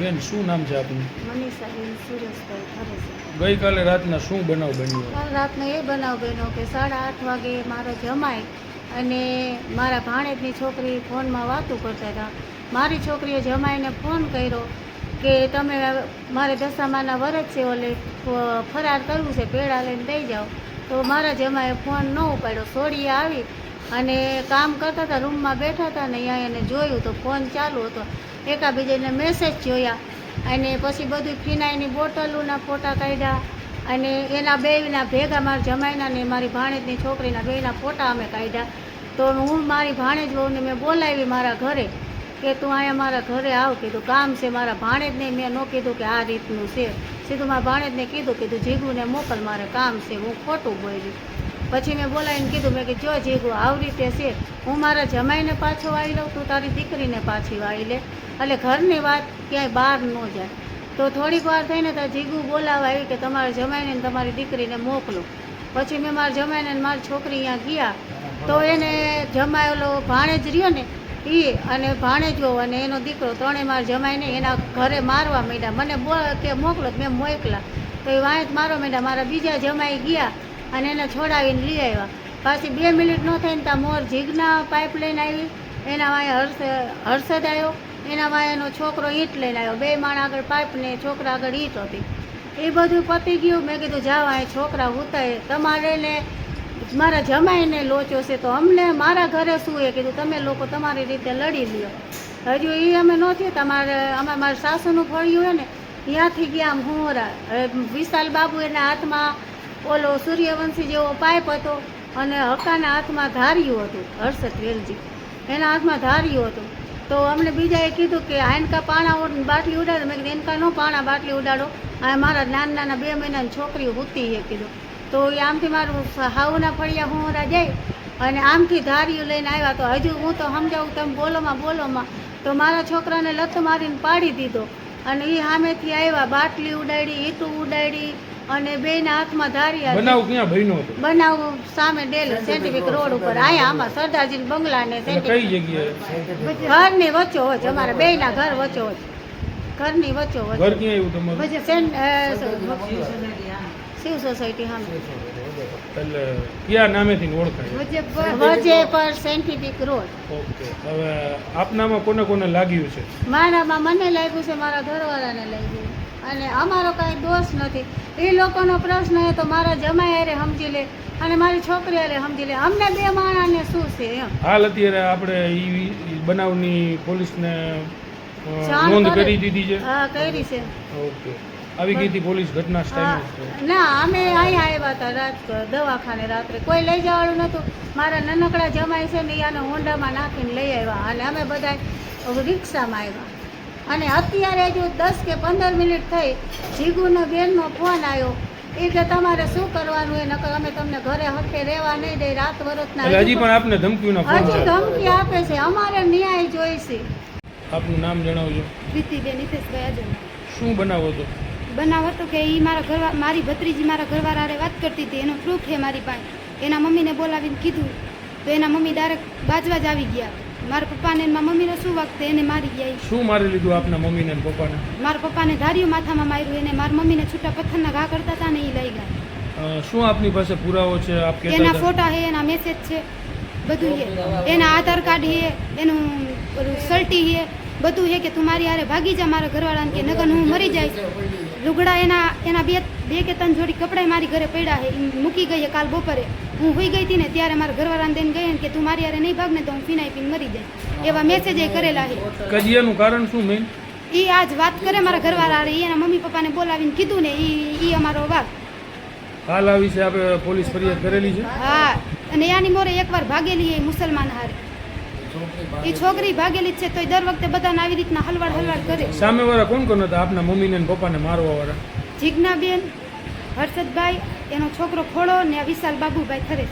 બેન શું નામ છે આપનું? ગઈકાલે રાતના શું બનાવ બન્યો? કાલ રાતનો એ બનાવ બન્યો કે સાડા આઠ વાગે મારો જમાય અને મારા ભાણેજની છોકરી ફોનમાં વાતું કરતા હતા. મારી છોકરીએ જમાઈને ફોન કર્યો કે તમે મારે દશામાના વરસ છે ઓલે ફરાર કરવું છે પેડા લઈને દઈ જાઓ. તો મારા જમાએ ફોન ન ઉપાડ્યો. સોડીએ આવી અને કામ કરતા હતા, રૂમમાં બેઠા હતા ને અહીંયા એને જોયું તો ફોન ચાલુ હતો. એકાબીજાને મેસેજ જોયા અને પછી બધું ફિનાઈની બોટલોના ફોટા કાઢ્યા અને એના બેયના ભેગા મારા જમાઈના ને મારી ભાણેજની છોકરીના બેયના ફોટા અમે કાઢ્યા. તો હું મારી ભાણેજ વહુને મેં બોલાવી મારા ઘરે કે તું અહીંયા મારા ઘરે આવ. કીધું, કામ છે મારા ભાણેજને. મેં ન કીધું કે આ રીતનું છે. સીધું મારા ભાણેજને કીધું કીધું જીગુને મોકલ, મારે કામ છે, હું ખોટું બોલી પછી મેં બોલાવીને કીધું, મેં કે જો જીગુ, આવી રીતે છે, હું મારા જમાઈને પાછો વાળી લઉં, તું તારી દીકરીને પાછી વાળી લે. એટલે ઘરની વાત ક્યાંય બહાર ન જાય. તો થોડીક વાર થઈને તો જીગુ બોલાવા આવી કે તમારા જમાઈને તમારી દીકરીને મોકલો. પછી મેં મારા જમાઈને મારી છોકરી અહીંયા ગયા. તો એને જમાયેલો ભાણેજ રહ્યો ને એ અને ભાણેજો અને એનો દીકરો ત્રણેય મારા જમાઈને એના ઘરે મારવા માંડ્યા. મને બોલ કે મોકલો, મેં મોકલા. તો એ વાંચ મારવા માંડ્યા. મારા બીજા જમાઈ ગયા. અને એને છોડાવીને લઈ આવ્યા. પાછી બે મિનિટ ન થઈને ત્યાં મોર જીગના પાઇપ લઈને આવી, એના વાંહે હર્ષ, હર્ષદ આવ્યો, એના વાંહે એનો છોકરો ઈંટ લઈને આવ્યો. બે માણ આગળ પાઇપ ને છોકરા આગળ ઈંટ હતી એ બધું પતી ગયું. મેં કીધું જાવ અહીં છોકરા ઉતાય તમારે ને મારા જમાઈને લોચો છે તો અમને મારા ઘરે શું એ કીધું? તમે લોકો તમારી રીતે લડી લ્યો. હજુ એ અમે નથી તમારે અમે મારા સાસુનું ફળ્યું હોય ને, ત્યાંથી ગયા આમ હુંરા વિશાલ બાબુ એના હાથમાં ઓલો સૂર્યવંશી જેવો પાઇપ હતો અને હકાના હાથમાં ધાર્યું હતું, હર્ષદ વેલજી. એના હાથમાં ધાર્યું હતું. તો અમને બીજાએ કીધું કે આનકા પાણા બાટલી ઉડાડો. મેં કીધું, એનકા નો પાણા, બાટલી ઉડાડો. આ મારા નાના નાના બે મહિનાની છોકરીઓ હુતી એ કીધું. તો એ આમથી મારું હાઉના ફળિયા હુંરા જાય અને આમથી ધાર્યું લઈને આવ્યા. તો હજુ હું તો સમજાવું તમે બોલોમાં બોલોમાં તો મારા છોકરાને લત મારીને પાડી દીધો. અને એ સામેથી આવ્યા, બાટલી ઉડાડી, ઈટું ઉડાડી અને બેના હાથમાં ધાર્યા બનાવ ક્યાં બન્યો હતો? બનાવ સામે ડેલી સેન્ટિફિક રોડ ઉપર. આયા આમાં સરદારજી બંગલા ને કઈ જગ્યાએ? ઘરની વચ્ચો વચ્ચ અમારા બે ના ઘર વચ્ચો વચ્ચ ઘરની વચ્ચો વચ્ચ ઘર ક્યાં આવ્યું તમારું? પછી સેન- શિવ સોસાયટી હા. એટલે કયા નામેથી ઓળખાય? વજે પર સેન્ટિફિક રોડ ઓકે. હવે આપનામાં કોને કોને લાગ્યું છે? મારામાં મને લાગ્યું છે મારા ઘરવાળાને લાગ્યું અને અમારો કાંઈ દોષ નથી. એ લોકોનો પ્રશ્ન એ તો મારા જમાઈ અરે સમજી લે અને મારી છોકરી હારે સમજી લે. અમને બે માણાને શું છે એમ? હાલ અત્યારે આપણે ઈ બનાવની પોલીસને નોંધ કરી. દીધી છે. હા કરી છે. ઓકે. આવી ગઈ હતી પોલીસ ઘટના સ્થળે ના અમે અહીંયા આવ્યા હતા રાત દવાખાને રાત્રે. કોઈ લઈ જવાનું નહોતું. મારા નાનકડા જમાઈ છે ને એને હોન્ડામાં નાખીને લઈ આવ્યા. અને અમે બધા રિક્ષામાં આવ્યા. અને અત્યારે જો દસ કે પંદર મિનિટ થઈ જીગુનો બેનનો ફોન આવ્યો. એ કે તમારે શું કરવાનું એ? નકર અમે તમને ઘરે હકે રહેવા નહીં દે રાત વરસના એટલે હજી પણ આપને ધમકીઓના ફોન હજી ધમકી આપે છે. અમારે ન્યાય જોઈશે. આપનું નામ જણાવજો. પ્રીતિબેન હિતેશભાઈ આજન શું બનાવો તો બનાવ હતો કે એ મારા ઘરવા મારી ભત્રીજી મારા ઘરવાળા હારે વાત કરતી હતી. એનો પ્રૂફ છે મારી પાસે. એના મમ્મીને બોલાવીને કીધું. તો એના મમ્મી ડાયરેક્ટ બાજવા જ આવી ગયા. મારા પપ્પાને ને મારા મમ્મીને શું વખતે એને મારી ગયા ઈ. શું મારી લીધું આપના મમ્મીને ને પપ્પાને? મારા પપ્પાને ધાર્યું માથામાં માર્યું એને મારા મમ્મીને છૂટા પથ્થરના ઘા કરતા હતા ને એ લઈ ગયા. શું આપની પાસે પુરાવો છે? આપ એના ફોટા છે એના મેસેજ છે બધું છે એના આધાર કાર્ડ છે એનું સલ્ટી છે બધું છે કે તું મારી હારે ભાગી જા મારા ઘરવાળાને કે નગર હું મરી જઈશ. લુગડા એના એના બે બે કે ત્રણ જોડી કપડાં મારી ઘરે પડ્યા છે મૂકી ગઈ કાલ બપોરે. હું હોઈ ગઈ હતી ને ત્યારે મારા ઘરવાળાને દઈને ગઈ કે તું મારી યારે નહીં ભાગ ને તો હું ફીનાઈ પીને મરી જાય એવા મેસેજ એ કરેલા છે. કજિયાનું કારણ શું મેન એ આજ વાત કરે મારા ઘરવાળા હારે એના મમ્મી પપ્પાને બોલાવીને કીધું ને એ ઈ અમારો વાઘ હાલ આ વિશે આપણે પોલીસ ફરિયાદ કરેલી છે? હા અને યાની મોરે એકવાર ભાગેલી એ મુસલમાન હારે. એ છોકરી ભાગેલી છે તોય દર વખતે બધાને આવી રીતના હલવાડ હલવાડ કરે. સામેવાળા કોણ કોણ હતા? આપના મમ્મીને ને પપ્પાને મારવા વાળા જીજ્ઞાબેન હર્ષદભાઈ એનો છોકરો ખોળો ને વિશાલ બાબુભાઈ ખરે